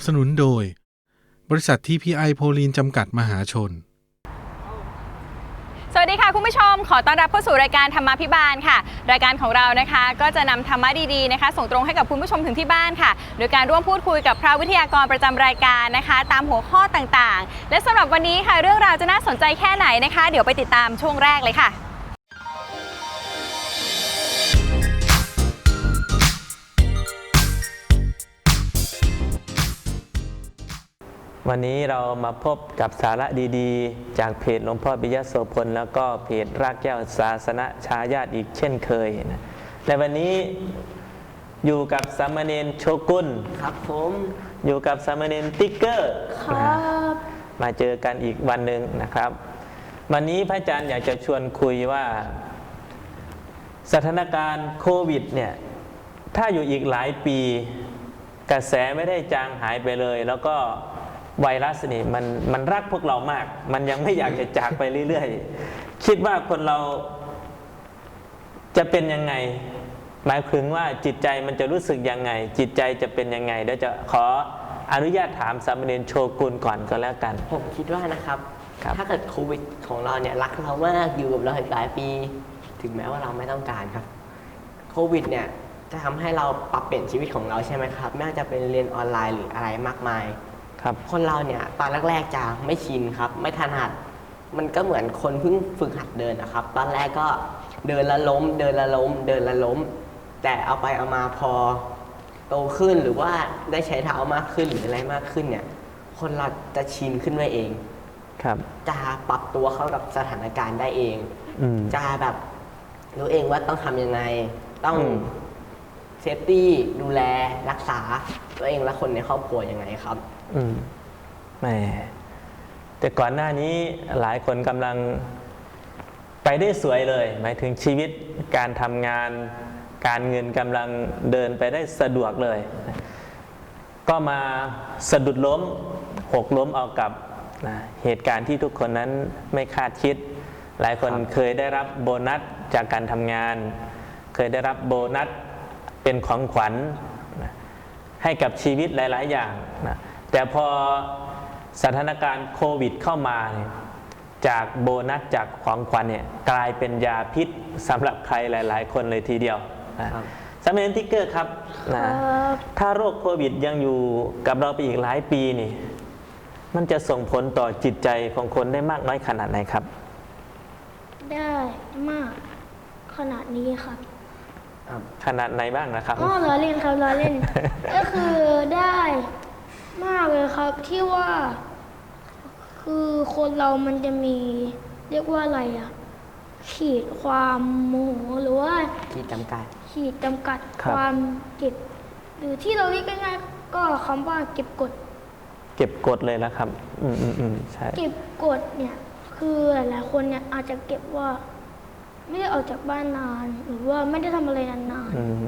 สนับสนุนโดย บริษัทที่พีไอโพลีนจำกัดมหาชน สวัสดีค่ะคุณผู้ชม ขอต้อนรับเข้าสู่รายการธรรมาพิบาลค่ะ รายการของเรานะคะ ก็จะนำธรรมะดีๆนะคะ ส่งตรงให้กับคุณผู้ชมถึงที่บ้านค่ะ โดยการร่วมพูดคุยกับพระวิทยากรประจำรายการนะคะ ตามหัวข้อต่างๆ และสำหรับวันนี้ค่ะ เรื่องราวจะน่าสนใจแค่ไหนนะคะ เดี๋ยวไปติดตามช่วงแรกเลยค่ะ วันนี้เรามาพบกับสาระดีๆ จากเพจหลวงพ่อปิยะโสพลแล้วก็เพจรากแก้วศาสนชายาติอีกเช่นเคยนะในวันนี้อยู่กับสามเณรโชกุนครับผมอยู่กับสามเณรติ๊กเกอร์ครับมาเจอกันอีกวันหนึ่งนะครับ วันนี้พระอาจารย์อยากจะชวนคุยว่า สถานการณ์โควิดเนี่ยถ้าอยู่อีกหลายปี กระแสไม่ได้จางหายไปเลย แล้วก็ ไวรัสนี่มันมันรักพวกเรามาก มันยังไม่อยากจะจากไปเรื่อยๆ คิดว่าคนเราจะเป็นยังไง หมายถึงว่าจิตใจมันจะรู้สึกยังไง จิตใจจะเป็นยังไงเดี๋ยวจะขออนุญาตถามสามเณรโชกุลก่อนก็แล้วกัน ผมคิดว่านะครับครับถ้าเกิดโควิดของเราเนี่ยรักเรามากอยู่กับเราอีกหลายปี ถึงแม้ว่าเราไม่ต้องการครับโควิดเนี่ยจะทำให้เราปรับเปลี่ยนชีวิตของเราใช่ไหมครับไม่ว่าจะเป็นเรียนออนไลน์หรืออะไรมากมาย ครับ คนเราเนี่ยตอนแรกๆจะไม่ชินครับ ไม่ถนัด มันก็เหมือนคนเพิ่งฝึกหัดเดินนะครับ ตอนแรกก็เดินและล้ม เดินและล้ม เดินและล้ม แต่เอาไปเอามาพอโตขึ้นหรือว่าได้ใช้เท้ามากขึ้นหรืออะไรมากขึ้นเนี่ย คนเราจะชินขึ้นมาเองครับ จะปรับตัวเข้ากับสถานการณ์ได้เองอืมจะแบบรู้เองว่าต้องทำยังไง ต้องอืมเซฟตี้ดูแลรักษาตัวเองและคนในครอบครัวยังไงครับ อืมแหมแต่ก่อนหน้านี้หลายคนกำลังไปได้สวยเลย หมายถึงชีวิตการทำงาน การเงินกำลังเดินไปได้สะดวกเลย ก็มาสะดุดล้มหกล้มเอากับนะเหตุการณ์ที่ทุกคนนั้นไม่คาดคิด หลายคนคเคยได้รับโบนัสจากการทำงาน เคยได้รับโบนัสเป็นของขวัญนะให้กับชีวิตหลาย ๆ อย่างนะ แต่พอสถานการณ์โควิดเข้ามาเนี่ยจากโบนัสจากของขวัญเนี่ยกลายเป็นยาพิษสำหรับใครหลาย ๆ คนเลยทีเดียวนะครับสามเณรทิกเกอร์ครับนะถ้าโรคโควิดยังอยู่กับเราไปอีกหลายปีนี่มันจะส่งผลต่อจิตใจของคนได้มากน้อยขนาดไหนครับ ได้มากขนาดนี้ครับ ขนาดไหนบ้างนะครับอ๋อล้อเล่นครับล้อเล่น ก็คือได้ มากเลยครับที่ว่า คือคนเรามันจะมี เรียกว่าอะไรอะขีดความโมโหหรือว่าที่จำกัด ขีดจำกัดครับความเก็บ หรือที่เราเรียกง่ายๆก็คำว่าเก็บกด เก็บกดเลยนะครับ อืมอืมอืมใช่ เก็บกดเนี่ย คือหลายๆคนเนี่ยอาจจะเก็บว่า ไม่ได้ออกจากบ้านนาน หรือว่าไม่ได้ทำอะไรนาน อืม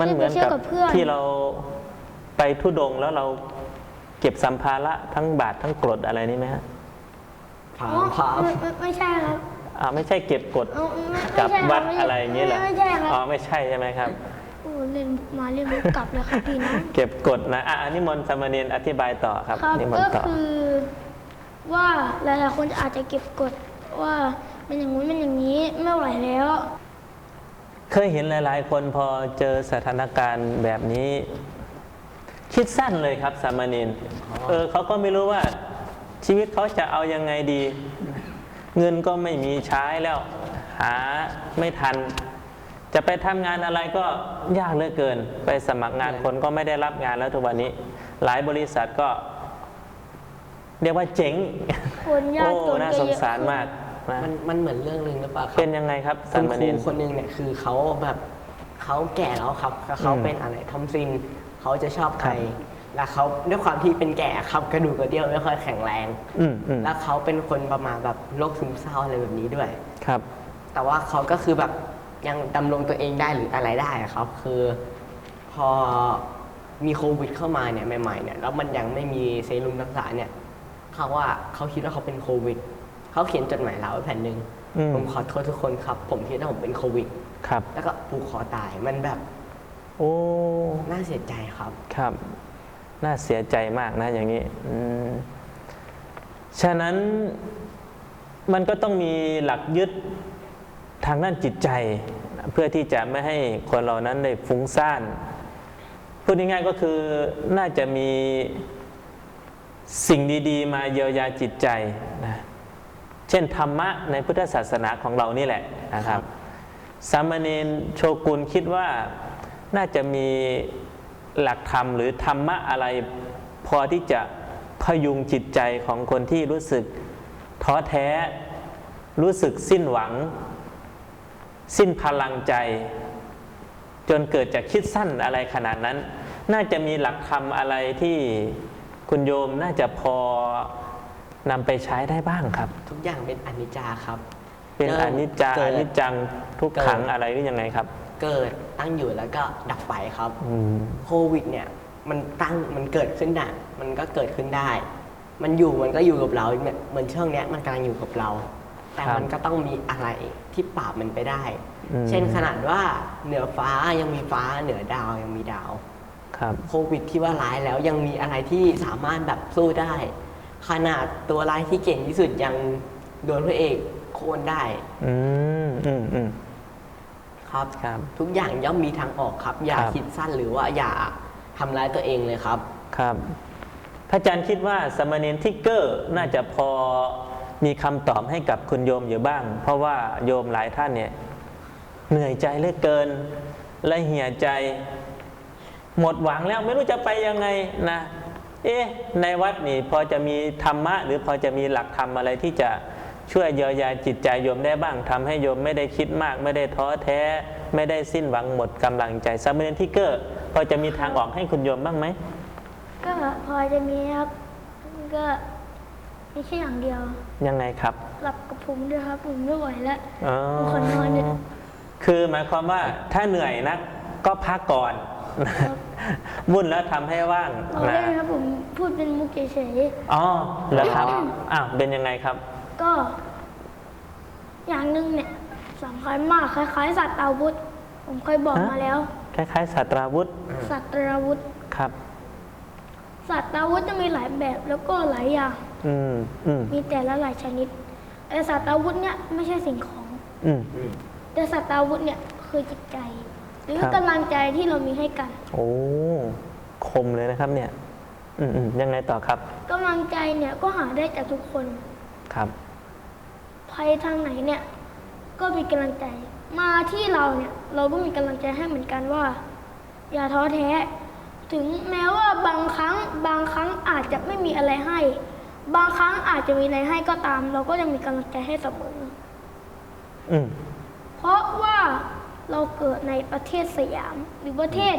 มันเหมือนไม่ได้ไปเที่ยวกักับบเพื่อนที่เราไปทุดงค์แล้วเรา เก็บสัมภาระทั้งบาททั้งกรดอะไรนี่ไหมฮะพร้ออ๋อมพร้อมไม่ไม่ไม่ใช่ครับอ่าไม่ใช่เก็บกดอ๋อไม่กับไม่ใช่ควับดม่ใช่อะไรอย่างเงี้ยเหรอไม่ใช่ครับอ๋อไม่ใช่ใช่ไหมครับ โอ้เล่นมาเล่นมุกกลับแล้วครับพี่น้อง เก็บกดนะอะอันนี้มนต์สามเณรอธิบายต่อครับครับนิมนก็ต์ต่อ คือว่าหลายๆคนอาจจะเก็บกดว่ามันอย่างงู้นมันอย่างนี้ไม่ไหวแล้ว เคยเห็นหลาย ๆ คนพอเจอสถานการณ์แบบนี้ คิดสั้นเลยครับสามเณรเออเขาก็ไม่รู้ว่าชีวิตเขาจะเอายังไงดี เงินก็ไม่มีใช้แล้ว หาไม่ทัน จะไปทำงานอะไรก็ยากเหลือเกิน ไปสมัครงานคนก็ไม่ได้รับงานแล้วทุกวันนี้ หลายบริษัทก็ เรียกว่าเจ๋งคนยากโอ้จนน่าก็สงเยอะสารมากนะมันมันเหมือนเรื่องหนึ่งหรือเปล่าครัเป็นยังไงครับคุสาณมคเณรูรคนหนึ่งเนี่ยคือเขาแบบเขาแก่แล้วครับเขาอืมเป็นอะไรทอมซิน เขาจะชอบใครครับแล้วเขาด้วยความที่เป็นแก่ครับกระดูกกระเดี่ยวไม่ค่อยแข็งแรง อืมอืมแล้วเขาเป็นคนประมาณแบบโรคซึมเศร้าอะไรแบบนี้ด้วย ครับ แต่ว่าเขาก็คือแบบยังดำรงตัวเองได้หรืออะไรได้อะครับ คือพอมีโควิดเข้ามาเนี่ยใหม่ๆเนี่ยแล้วมันยังไม่มีเซรุ่มรักษาเนี่ยเขาว่าเขาคิดว่าเขาเป็นโควิดเขาเขียนจดหมายลาไว้แผ่นหนึ่งอืม ผมขอโทษทุกคนครับ ผมคิดว่าผมเป็นโควิด ครับ แล้วก็ผูกคอตายมันแบบ โอ้น่าเสียใจครับ ครับ น่าเสียใจมากนะอย่างนี้อืมฉะนั้นมันก็ต้องมีหลักยึดทางด้านจิตใจ เพื่อที่จะไม่ให้คนเหล่านั้นได้ฟุ้งซ่านพูดง่ายๆก็คือน่าจะมีสิ่งดีๆ มาเยียวยาจิตใจนะเช่นธรรมะในพุทธศาสนาของเรานี่แหละนะครับสามเณรโชกุลคิดว่า น่าจะมีหลักธรรมหรือธรรมะอะไร พอที่จะพยุงจิตใจของคนที่รู้สึกท้อแท้ รู้สึกสิ้นหวัง สิ้นพลังใจ จนเกิดจากคิดสั้นอะไรขนาดนั้น น่าจะมีหลักธรรมอะไรที่คุณโยมน่าจะพอนำไปใช้ได้บ้างครับ ทุกอย่างเป็นอนิจจาครับ เป็นเริ่อมนิจจาเกิอดนิจจังทุกขังเกิดอะไรหรือยังไงครับ เกิดตั้งอยู่แล้วก็ดับไปครับอืม โควิดเนี่ยมันตั้งมันเกิดขึ้นได้มันก็เกิดขึ้นได้ มันอยู่มันก็อยู่กับเราเนี่ยเหมือนช่วงเนี้ยมันกำลังอยู่กับเรา แต่ครับมันก็ต้องมีอะไรที่ปราบมันไปได้ อืม เช่นขนาดว่าเหนือฟ้ายังมีฟ้าเหนือดาวยังมีดาว ครับ โควิดที่ว่าร้ายแล้วยังมีอะไรที่สามารถแบบสู้ได้ ขนาดตัวร้ายที่เก่งที่สุดยังโดนพระเอกโค่นได้ อืมอืมอืม ครับ ครับ ทุกอย่างย่อมมีทางออกครับ อย่าครับ คิดสั้นหรือว่าอย่าทำร้ายตัวเองเลยครับ ครับ พระอาจารย์คิดว่าสามเณรทิกเกอร์น่าจะพอมีคำตอบให้กับคุณโยมอยู่บ้าง เพราะว่าโยมหลายท่านเนี่ยเหนื่อยใจเหลือเกิน และเหี่ยใจ หมดหวังแล้วไม่รู้จะไปยังไงนะ เอ๊ะในวัดนี่พอจะมีธรรมะ หรือพอจะมีหลักธรรมอะไรที่จะ ช่วยเยียวยาจิตใจโยมได้บ้างทำให้โยมไม่ได้คิดมาก ไม่ได้ท้อแท้ ไม่ได้สิ้นหวังหมดกำลังใจสามเณรทิกเกอร์พอจะมีทางออกให้คุณโยมบ้างไหมก็พอจะมีครับก็ไม่ใช่อย่างเดียว ยังไงครับหลับกับผมด้วยครับผมไม่ไหวแล้วอ๋อขอนอนเนี่ยคือหมายความว่าถ้าเหนื่อยนักก็พักก่อนวุ่นแล้วทำให้ว่างเอานะได้ไหมครับผมพูดเป็นมุกเฉยอ๋อแล้วครับอ้าวเป็นยังไงครับๆ ก็ อย่างหนึ่งเนี่ยสำคัญมากคล้ายๆ สัตว์อาวุธ ผมเคยบอกฮะ มาแล้ว คล้ายๆสัตราวุธสัตว์อาวุธ ครับ สัตว์อาวุธจะมีหลายแบบแล้วก็หลายอย่าง อืมอืมมีแต่ละหลายชนิดไอสัตว์อาวุธเนี่ยไม่ใช่สิ่งของ อืม แต่สัตว์อาวุธเนี่ยคือจิตใจ หรือครับ กำลังใจที่เรามีให้กันโอ้คมเลยนะครับเนี่ย อืมอืมยังไงต่อครับกำลังใจเนี่ยก็หาได้จากทุกคน ครับ ภัยทางไหนเนี่ย ก็มีกำลังใจ มาที่เราเนี่ย เราก็มีกำลังใจให้เหมือนกันว่า อย่าท้อแท้ ถึงแม้ว่าบางครั้งบางครั้งอาจจะไม่มีอะไรให้ บางครั้งอาจจะมีอะไรให้ก็ตาม เราก็ยังมีกำลังใจให้เสมออืมเพราะว่าเราเกิดในประเทศสยามหรือประเทศ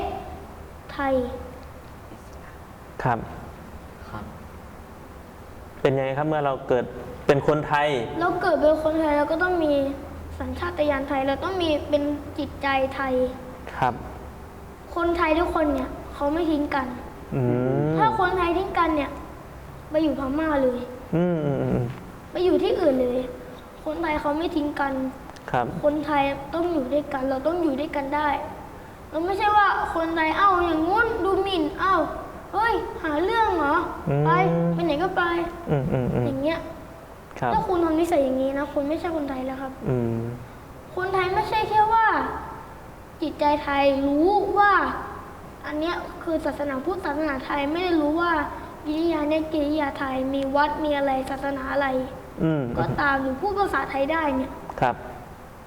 ไทย ครับ ครับ เป็นยังไงครับเมื่อเราเกิด เป็นคนไทย เราเกิดเป็นคนไทยเราก็ต้องมีสัญชาตญาณไทย เราต้องมีเป็นจิตใจไทย ครับ คนไทยทุกคนเนี่ยเขาไม่ทิ้งกัน อืมถ้าคนไทยทิ้งกันเนี่ย ไปอยู่พม่าเลย อืมอืมอืมไปอยู่ที่อื่นเลย คนไทยเขาไม่ทิ้งกัน ครับ คนไทยต้องอยู่ด้วยกัน เราต้องอยู่ด้วยกันได้ เราไม่ใช่ว่าคนไทยเอ้าอย่างงู้นดูหมิ่นเอ้าเฮ้ย หาเรื่องเหรออืมไปไปไหนก็ไป อืมอืมอืมอย่างเงี้ยครับ ถ้าคุณทำนิสัยอย่างนี้นะคุณไม่ใช่คนไทยแล้วครับ อืม คนไทยไม่ใช่แค่ว่า จิตใจไทยรู้ว่า อันเนี้ยคือศาสนาพุทธศาสนาไทยไม่ได้รู้ว่ากิริยาเนี่ยกิริยาไทยมีวัดมีอะไรศาสนาอะไร อืม ก็ตามหรือพูดภาษาไทยได้เนี่ย ครับ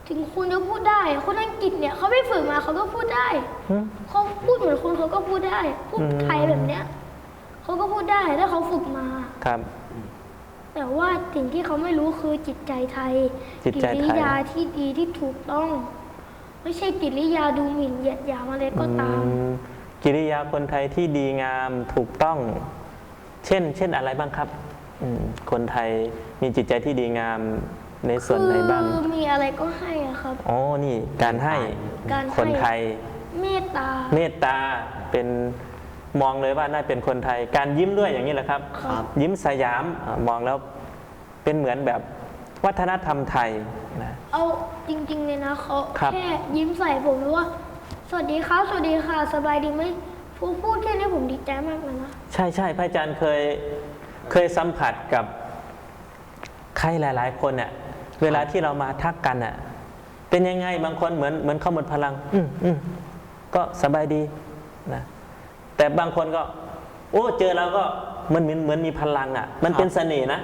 ถึงคุณจะพูดได้ คนอังกฤษเนี่ยเขาไปฝึกมาเขาก็พูดได้อืม เขาพูดเหมือนคุณเขาก็พูดได้ พูดอืมไทยแบบเนี้ยเขาก็พูดได้ถ้าเขาฝึกมา ครับ แต่ว่าสิ่งที่เขาไม่รู้คือจิตใจไทยจิตใจไทย กิริยาที่ดีที่ถูกต้อง ไม่ใช่กิริยาดูหมิ่นเหยียดหยามอะไรก็ตาม อืมกิริยาคนไทยที่ดีงามถูกต้อง เช่น เช่นอะไรบ้างครับอืมคนไทยมีจิตใจที่ดีงามในส่วนไหนบ้าง คือมีอะไรก็ให้อะครับ อ๋อ นี่การให้การให้ คนไทย เมตตา เมตตาเป็น มองเลยว่าน่าเป็นคนไทย การยิ้มด้วยอย่างนี้แหละครับครับยิ้มสยามอ่ามองแล้วเป็นเหมือนแบบวัฒนธรรมไทยนะเอาจริงๆเลยนะเขาครับแค่ยิ้มใส่ผมหรือว่า สวัสดีครับสวัสดีค่ะ สบายดีไหมพูดพูดแค่นี้ผมดีใจมากเลยนะใช่ใช่พระอาจารย์เคยเคยสัมผัสกับใครหลาย ๆ คนเนี่ยเวลาที่เรามาทักกันอะเป็นยังไงบางคนเหมือนเหมือนเขาหมดพลัง อืมอืมก็สบายดีนะ แต่บางคนก็ โอ้เจอแล้วก็เหมันเหมือนเหมือนมีพลังอะ มันเป็นเสน่ห์นะ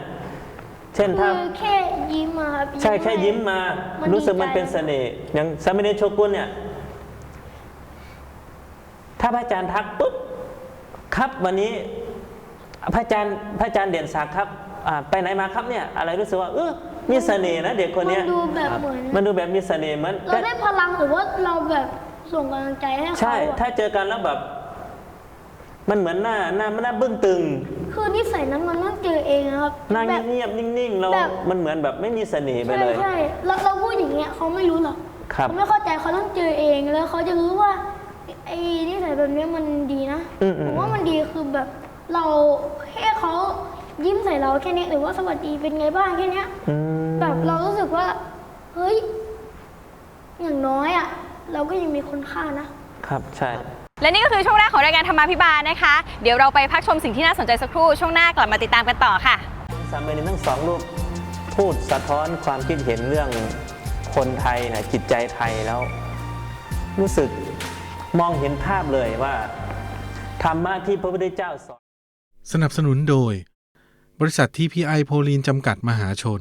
เช่นคืถ้าอแค่ยิ้มมาครับใช่แค่ยิ้มมามันรู้สึกดีใจมันเป็นเสน่ห์อย่างสามเณรโชกุนเนี่ย ถ้าพระอาจารย์ทักปุ๊บครับวันนี้ พระอาจารย์พระอาจารย์เด่นศักดิ์ครับอ่าไปไหนมาครับเนี่ย อะไรรู้สึกว่าเออมีเสน่ห์นะเด็กคนเนี้ยมันดูแบบเหมือนมันดูแบบมีเสน่ห์เหมือนเราได้พลังหรือว่าเราแบบส่งกำลังใจให้เขาใช่ อะ ถ้าเจอกันแล้วแบบ มันเหมือนหน้าหน้าหน้าบึ้งตึง คือนิสัยนั้นมันต้องเจอเองนะครับหน้าแบบ เงียบๆนิ่งๆเราแบบ มันเหมือนแบบไม่มีเสน่ห์ไปใช่เลย ใช่เราเราพูดอย่างเงี้ยเขาไม่รู้หรอกครับ เขาไม่เข้าใจเขาต้องเจอเองแล้วเขาจะรู้ว่าไอ้นิสัยแบบเนี้ยมันดีนะอืมอืม ผมว่ามันดีคือแบบเราแค่เขายิ้มใส่เราแค่นี้หรือว่าสวัสดีเป็นไงบ้างแค่เนี้ย อืมแบบเรารู้สึกว่า เฮ้ย อย่างน้อยอะเราก็ยังมีคุณค่านะ ครับใช่ และนี่ก็คือช่วงแรกของรายการธรรมาภิบาลนะคะ เดี๋ยวเราไปพักชมสิ่งที่น่าสนใจสักครู่ ช่วงหน้ากลับมาติดตามกันต่อค่ะ สามเณรทั้งสองรูปพูดสะท้อนความคิดเห็นเรื่องคนไทยนะจิตใจไทยแล้ว รู้สึกมองเห็นภาพเลยว่า ธรรมะที่พระพุทธเจ้าสอน สนับสนุนโดย บริษัททีพีไอโพลีนจำกัดมหาชน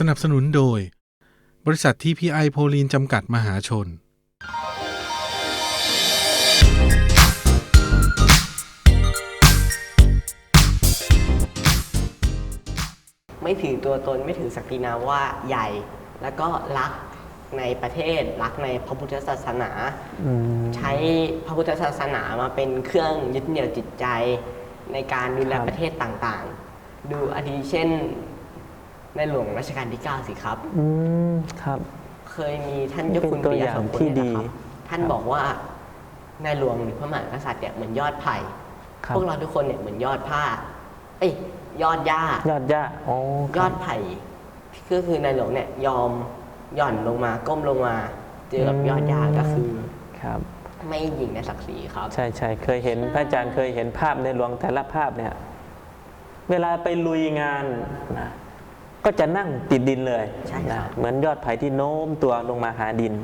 สนับสนุนโดย บริษัททีพีไอโพลีนจำกัดมหาชน ไม่ถือตัวตนไม่ถือศักดินาว่าใหญ่ แล้วก็รักในประเทศรักในพระพุทธศาสนาใช้พระพุทธศาสนามาเป็นเครื่องยึดเหนี่ยวจิตใจในการดูแลครับ ประเทศต่างๆ ดูอาทิเช่น ในหลวงรัชกาลที่ 9 สิครับ อืมครับ เคยมีท่านเจ้าคุณเป็นตัวปิยอย่างสมพลที่เนี่ยดี นะครับท่านบอกว่าในหลวงหรือพระมหากษัตริย์เนี่ยเหมือนยอดไผ่ครับพวกเราทุกคนเนี่ยเหมือนยอดผ้า เอ้ยยอดหญ้า ยอดย่าอ๋อยอดไผ่ก็คือในหลวงเนี่ยยอมหย่อนลงมาก้มลงมา เจอกับยอดหญ้าก็คือ ครับ ไม่หยิ่งในศักดิ์ศรีครับ ใช่ใช่เคยเห็นพระอาจารย์เคยเห็นภาพในหลวงแต่ละภาพเนี่ย เวลาไปลุยงานนะ ก็จะนั่งติดดินเลยใช่ครับนะเหมือนยอดไผ่ที่โน้มตัวลงมาหาดิน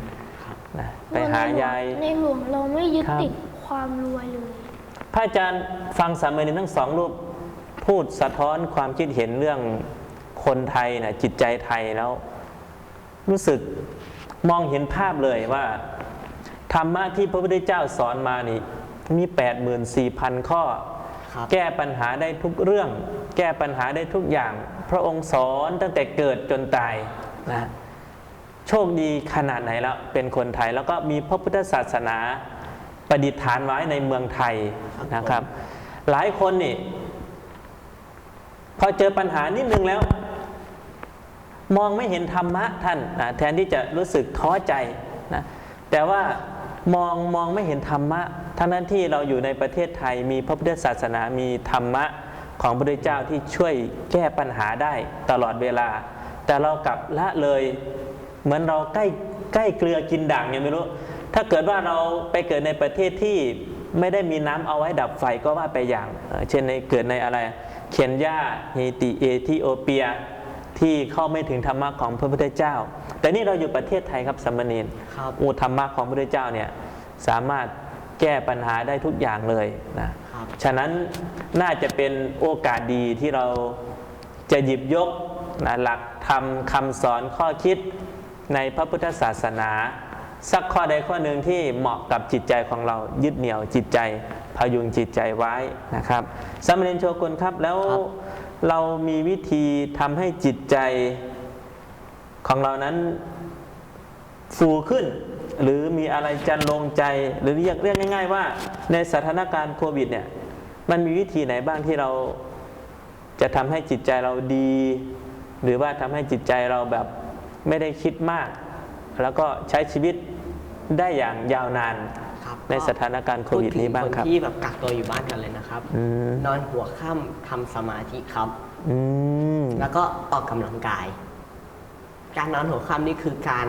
นะไปหายายในหลวงเราไม่ยึดครับติดความรวยเลย พระอาจารย์ฟังสามเณรทั้งสองรูปพูดสะท้อนความคิดเห็นเรื่องคนไทยนะจิตใจไทยแล้ว รู้สึกมองเห็นภาพเลยว่า ธรรมะที่พระพุทธเจ้าสอนมานี่ มี84,000 ข้อครับแก้ปัญหาได้ทุกเรื่อง แก้ปัญหาได้ทุกอย่าง พระองค์สอนตั้งแต่เกิดจนตายนะโชคดีขนาดไหนแล้วเป็นคนไทยแล้วก็มีพระพุทธศาสนาประดิษฐานไว้ในเมืองไทยนะครับ หลายคนนี่พอเจอปัญหานิดนึงแล้ว มองไม่เห็นธรรมะท่านนะแทนที่จะรู้สึกท้อใจนะแต่ว่ามองมองไม่เห็นธรรมะทั้งนั้นที่เราอยู่ในประเทศไทยมีพระพุทธศาสนามีธรรมะ ของพระพุทธเจ้าที่ช่วยแก้ปัญหาได้ตลอดเวลา แต่เรากลับละเลยเหมือนเราใกล้ใกล้เกลือกินด่างยังไม่รู้ ถ้าเกิดว่าเราไปเกิดในประเทศที่ไม่ได้มีน้ำเอาไว้ดับไฟก็ว่าไปอย่างเอ่อเช่นในเกิดในอะไร เคนยาเฮติเอธิโอเปียที่เข้าไม่ถึงธรรมะของพระพุทธเจ้า แต่นี่เราอยู่ประเทศไทยครับสามเณรครับอูธรรมะของพระพุทธเจ้าเนี่ยสามารถแก้ปัญหาได้ทุกอย่างเลยนะครับ ฉะนั้นน่าจะเป็นโอกาสดีที่เราจะหยิบยกนะหลักธรรมคำสอนข้อคิดในพระพุทธศาสนา สักข้อใดข้อหนึ่งที่เหมาะกับจิตใจของเรายึดเหนี่ยวจิตใจพยุงจิตใจไว้นะครับสามเณรโชกุลครับแล้วรเรามีวิธีทำให้จิตใจของเรานั้นฟูขึ้น หรือมีอะไรจันลงใจหรือเรียกเรียกง่าย ๆ ว่า ในสถานการณ์โควิดเนี่ยมันมีวิธีไหนบ้างที่เราจะทำให้จิตใจเราดี หรือว่าทำให้จิตใจเราแบบไม่ได้คิดมาก แล้วก็ใช้ชีวิตได้อย่างยาวนานครับในสถานการณ์โควิดนี้บ้างครับพูถึคนที่แบบกักตัวอยู่บ้านกันเลยนะครับอืมนอนหัวค่ำทำสมาธิครับอืมแล้วก็ออกกำลังกาย การนอนหัวค่ำนี่คือการ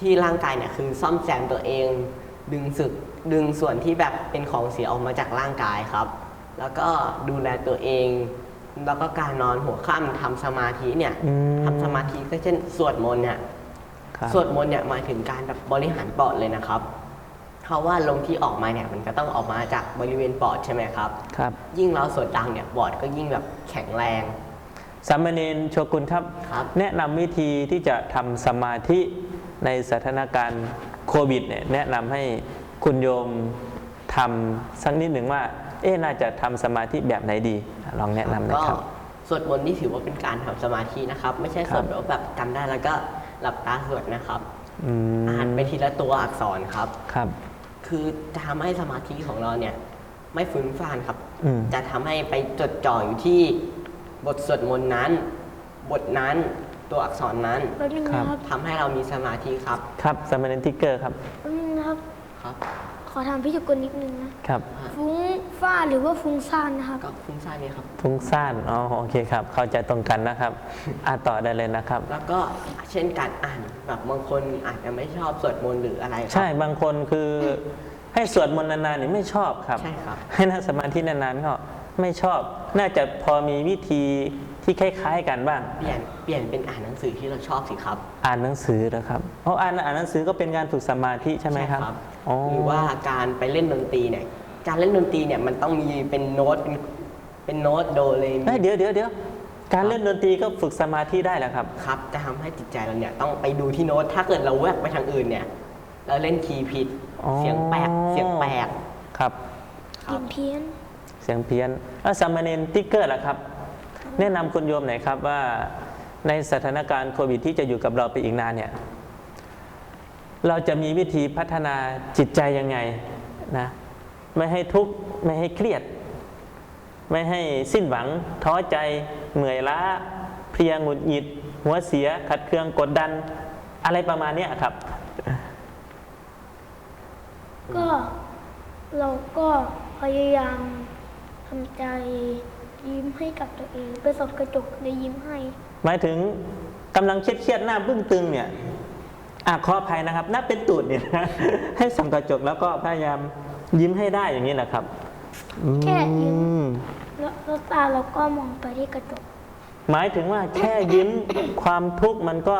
ที่ร่างกายเนี่ยคือซ่อมแซมตัวเอง ดึงสึกดึงส่วนที่แบบเป็นของเสียออกมาจากร่างกายครับ แล้วก็ดูแลตัวเอง แล้วก็การนอนหัวค่ำทำสมาธิเนี่ยอืม ทำสมาธิก็เช่นสวดมนต์เนี่ย ครับสวดมนต์เนี่ยหมายถึงการแบบบริหารปอดเลยนะครับ เพราะว่าลมที่ออกมาเนี่ยมันก็ต้องออกมาจากบริเวณปอดใช่ไหมครับ ครับ ยิ่งเราสวดดังเนี่ยปอดก็ยิ่งแบบแข็งแรง สามเณรโชกุนครับ ครับ แนะนำวิธีที่จะทำสมาธิ ในสถานการณ์โควิดเนี่ยแนะนำให้คุณโยมทำสักนิดหนึ่งว่า เอ๊ะน่าจะทำสมาธิแบบไหนดี ลองแนะนำหนะก็ครับ สวดมนต์นี่ถือว่าเป็นการทำสมาธินะครับ ไม่ใช่คสรับวดแบบแบบจำได้แล้วก็หลับตาสวดนะครับอืมอ่านไปทีละตัวอักษรครับครับ คือจะทำให้สมาธิของเราเนี่ย ไม่ฟุ้งฟ่านครับอืมจะทำให้ไปจดจ่ออยู่ที่บทสวดมนต์นั้น บทนั้น ตัวอักษรนั้นแป๊บนึงนะครับทำให้เรามีสมาธิครับ ครับสามเณรทิกเกอร์ครับ แป๊บนึงนะครับ ครับ ขอถามพี่จุกนนิดนึงนะ ครับ ฟุ้งฟ้านหรือว่าฟุ้งซ่านนะครับ ก็ฟุ้งซ่านนี่ครับ ฟุ้งซ่าน อ๋อ โอเคครับ เข้าใจตรงกันนะครับ อะต่อได้เลยนะครับ แล้วก็เช่นการอ่านแบบบางคนอาจจะไม่ชอบสวดมนต์หรืออะไรครับใช่บางคนคือให้สวดมนต์นานๆนี่ไม่ชอบครับ ใช่ครับ ให้นั่งสมาธินานๆก็ไม่ชอบ น่าจะพอมีวิธี ที่คล้าย ๆ กันบ้าง เปลี่ยนเปลี่ยนเป็นอ่านหนังสือที่เราชอบสิครับ อ่านหนังสือนะครับเพราะอ่านอ่านหนังสือก็เป็นการฝึกสมาธิใช่ไหมครับอ๋อหรือว่าการไปเล่นดนตรีเนี่ย การเล่นดนตรีเนี่ยมันต้องมีเป็นโน้ตเป็นเป็นโน้ตโดเรมีเอ้ยเดี๋ยวเดี๋ยวเดี๋ยวการเล่นดนตรีก็ฝึกสมาธิได้แหละครับ ครับ จะทำให้จิตใจเราเนี่ยต้องไปดูที่โน้ต ถ้าเกิดเราแวกไปทางอื่นเนี่ย เราเล่นคีย์ผิด อ๋อ เสียงแปลก เสียงแปลกครับ ครับเพี้ยน เสียงเพี้ยนแล้วสามเณรติ๊กเกอร์ล่ะครับ แนะนำคุณโยมหน่อยครับว่าในสถานการณ์โควิดที่จะอยู่กับเราไปอีกนานเนี่ยเราจะมีวิธีพัฒนาจิตใจยังไงนะไม่ให้ทุกข์ไม่ให้เครียด ไม่ให้สิ้นหวัง ท้อใจเหนื่อยล้า เพลียหงุดหงิด หัวเสีย ขัดเคืองกดดัน อะไรประมาณนี้ครับ ก็เราก็พยายามทำใจ ยิ้มให้กับตัวเองไปส่องกระจกแล้วยิ้มให้ หมายถึงกำลังเครียดๆหน้าบึ้งตึงเนี่ยอะขออภัยนะครับหน้าเป็นตูดเนี่ยนะให้ส่องกระจกแล้วก็พยายามยิ้มให้ได้อย่างนี้นะครับแค่ยิ้มอืมแล้วแล้วตาเราก็มองไปที่กระจก หมายถึงว่าแค่ยิ้มความทุกข์มันก็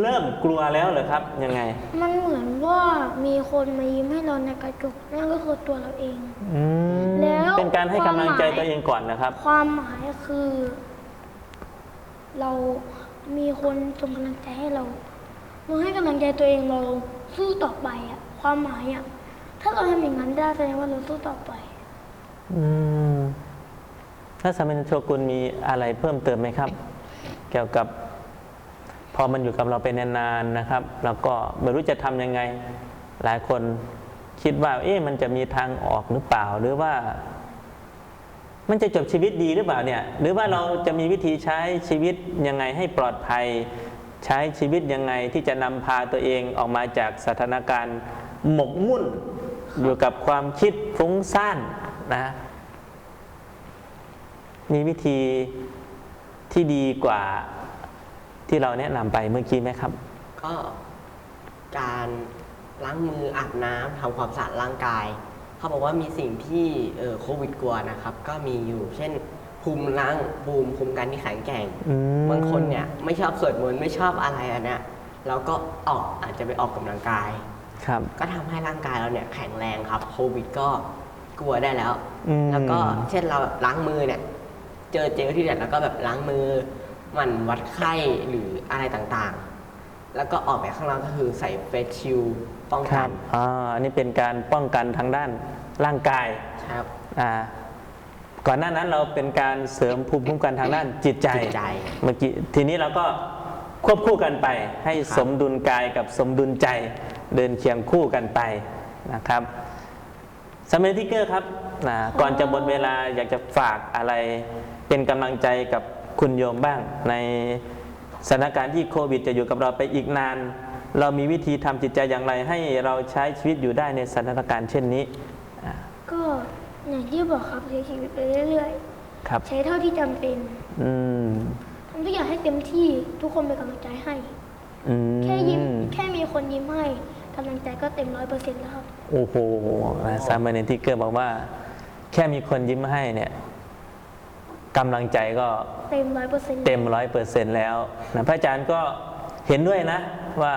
เริ่มกลัวแล้วเหรอครับ ยังไง มันเหมือนว่ามีคนมายิ้มให้เราในกระจกนั่นก็คือตัวเราเอง อืมแล้วเป็นการให้กำลังใจความหมายตัวเองก่อนนะครับ ความหมายคือ เรามีคนส่งกำลังใจให้เราเราให้กำลังใจตัวเองเราสู้ต่อไปอะความหมายอะถ้าเราทำอย่างนั้นได้แสดงว่าเราสู้ต่อไป อืมถ้าสามัญโชกุลมีอะไรเพิ่มเติมไหมครับ เกี่ยวกับพ อมันอยู่กับเราไปนานๆนะครับ แล้วก็ไม่รู้จะทำยังไง หลายคนคิดว่า เอ๊ะมันจะมีทางออกหรือเปล่า หรือว่า มันจะจบชีวิตดีหรือเปล่าเนี่ย หรือว่าเราจะมีวิธีใช้ชีวิตยังไงให้ปลอดภัย ใช้ชีวิตยังไงที่จะนำพาตัวเองออกมาจากสถานการณ์หมกมุ่นอยู่กับความคิดฟุ้งซ่านนะมีวิธีที่ดีกว่า ที่เราแนะนำไปเมื่อกี้ไหมครับ ก็การล้างมืออาบน้ำทำความสะอาดร่างกาย เขาบอกว่ามีสิ่งที่เอ่อโควิดกลัวนะครับ ก็มีอยู่เช่น ภูมิล้างภูมิภูมิกันที่แข็งแกร่งอืม บางคนเนี่ยไม่ชอบสวดมนต์ไม่ชอบอะไรอันเนี้ยเราก็ออกอาจจะไปออกกำลังกาย ครับ ก็ทำให้ร่างกายเราเนี่ยแข็งแรงครับโควิดก็กลัวได้แล้ว อืม แล้วก็เช่นเราแบบล้างมือเนี่ย เจอเจลที่เนี่ยแล้วก็แบบล้างมือ หมันวัดไข้หรืออะไรต่างๆ แล้วก็ออกไปข้างนอกก็คือใส่เฟสชิลด์ป้องคกัรันบอ่าอันนี้เป็นการป้องกันทางด้านร่างกายครับ อ่าก่อนหน้านั้นเราเป็นการเสริมภูมิคุ้มกันทางด้านจิตใจจิตใจเมื่อกี้ทีนี้เราก็ควบคู่กันไป ให้ครับ สมดุลกายกับสมดุลใจเดินเคียงคู่กันไปนะครับสมัยทิกเกอร์ครับนะก่อนจะหมดเวลาอยากจะฝากอะไรเป็นกำลังใจกับ คุณโยมบ้าง ในสถานการณ์ที่โควิดจะอยู่กับเราไปอีกนาน เรามีวิธีทำจิตใจอย่างไร ให้เราใช้ชีวิตอยู่ได้ในสถานการณ์เช่นนี้อ่าก็อย่างที่บอกครับใช้ชีวิตไปเรื่อยครับๆใช้เท่าที่จำเป็น อืมทำทุกอย่างให้เต็มที่ทุกคนเป็นกำลังใจให้อืมแค่ยิ้มแค่มีคนยิ้มให้กำลังใจก็เต็มร้อยเปอร์เซ็นต์แล้วครับ โอ้โหสามเณรที่เกิดบอกว่า แค่มีคนยิ้มให้เนี่ย กำลังใจก็เต็มร้อยเปอร์เซ็นต์เต็มร้อยเปอร์เซ็นต์แล้วนะพระอาจารย์ก็เห็นด้วยนะว่า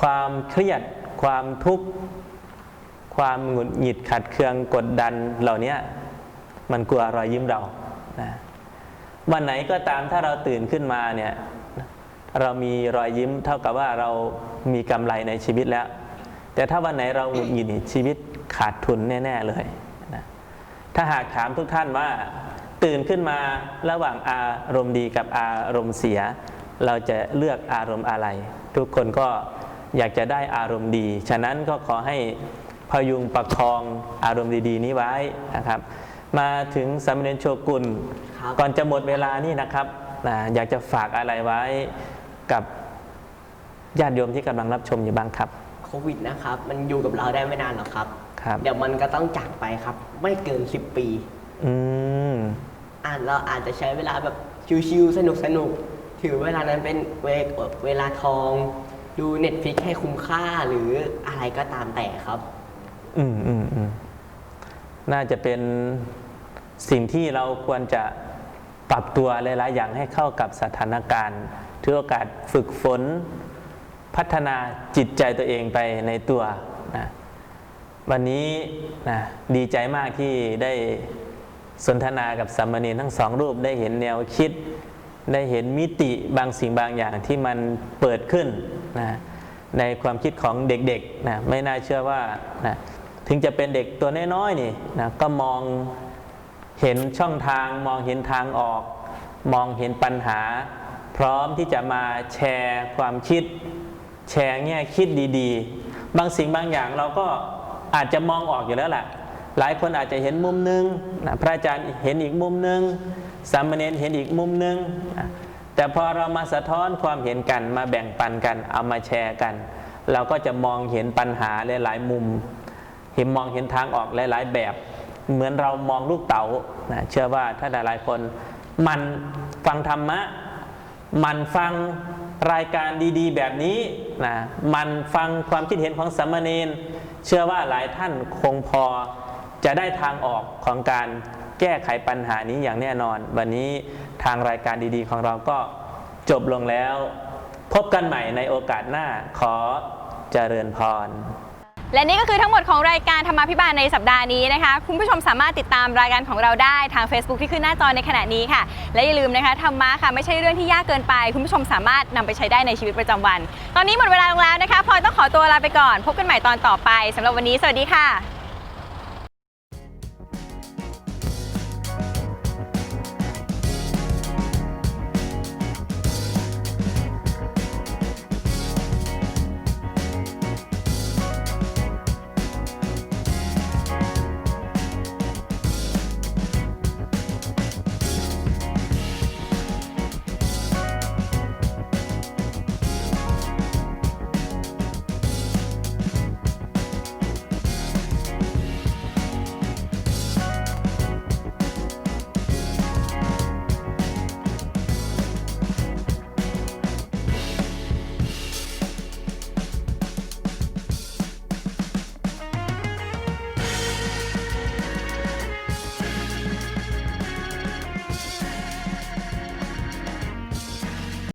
ความเครียดความทุกข์ความหงุดหงิดขัดเคืองกดดันเหล่านี้มันกลัวรอยยิ้มเรานะวันไหนก็ตามถ้าเราตื่นขึ้นมาเนี่ยเรามีรอยยิ้มเท่ากับว่าเรามีกำไรในชีวิตแล้ว แต่ถ้าวันไหนเราหงุดหงิดนี่ชีวิตขาดทุนแน่ ๆเลยนะถ้าหากถามทุกท่านว่า ตื่นขึ้นมาระหว่างอารมณ์ดีกับอารมณ์เสีย เราจะเลือกอารมณ์อะไร ทุกคนก็อยากจะได้อารมณ์ดี ฉะนั้นก็ขอให้พยุงประคองอารมณ์ดีๆ นี้ไว้นะครับ มาถึงสามเณรโชกุลครับก่อนจะหมดเวลานี่นะครับนะอยากจะฝากอะไรไว้กับญาติโยมที่กำลังรับชมอยู่บ้างครับโควิดนะครับ มันอยู่กับเราได้ไม่นานหรอกครับครับเดี๋ยวมันก็ต้องจากไปครับ ไม่เกิน 10 ปี อืม อาจเราอาจจะใช้เวลาแบบชิวๆสนุกๆถือเวลานั้นเป็นเวเวลาทอง ดูเน็ตฟิกให้คุ้มค่าหรืออะไรก็ตามแต่ครับ อืมอืมอืมน่าจะเป็นสิ่งที่เราควรจะปรับตัวหลายๆอย่างให้เข้ากับสถานการณ์ถือโอกาสฝึกฝน พัฒนาจิตใจตัวเองไปในตัวนะวันนี้นะดีใจมากที่ได้ สนทนากับสามเณรทั้งสองรูปได้เห็นแนวคิด ได้เห็นมิติบางสิ่งบางอย่างที่มันเปิดขึ้นนะในความคิดของเด็กๆนะไม่น่าเชื่อว่านะถึงจะเป็นเด็กตัวน้อยๆนี่นะก็มองเห็นช่องทางมองเห็นทางออก มองเห็นปัญหา พร้อมที่จะมาแชร์ความคิด แชร์แง่คิดดี ๆ บางสิ่งบางอย่างเราก็อาจจะมองออกอยู่แล้วแหละ หลายคนอาจจะเห็นมุมหนึงพระอาจารย์เห็นอีกมุมหนึงสามเณรเห็นอีกมุมหนึงแต่พอเรามาสะท้อนความเห็นกันมาแบ่งปันกันเอามาแชร์กัน เราก็จะมองเห็นปัญหาหลายๆมุม เห็นมองเห็นทางออกหลายๆแบบ เหมือนเรามองลูกเต๋านะเชื่อว่าถ้าหลายๆคน มันฟังธรรมะ มันฟังรายการดีๆ แบบนี้นะมันฟังความคิดเห็นของสามเณรเชื่อว่าหลายท่านคงพอ จะได้ทางออกของการแก้ไขปัญหานี้อย่างแน่นอน วันนี้ทางรายการดีๆ ของเราก็จบลงแล้ว พบกันใหม่ในโอกาสหน้าขอเจริญพรและนี่ก็คือทั้งหมดของรายการธรรมาภิบาลในสัปดาห์นี้นะคะ คุณผู้ชมสามารถติดตามรายการของเราได้ทาง Facebook ที่ขึ้นหน้าจอในขณะนี้ค่ะ และอย่าลืมนะคะธรรมะค่ะไม่ใช่เรื่องที่ยากเกินไป คุณผู้ชมสามารถนำไปใช้ได้ในชีวิตประจำวัน ตอนนี้หมดเวลาลงแล้วนะคะพลอยต้องขอตัวลาไปก่อน พบกันใหม่ตอนต่อไปสำหรับวันนี้สวัสดีค่ะ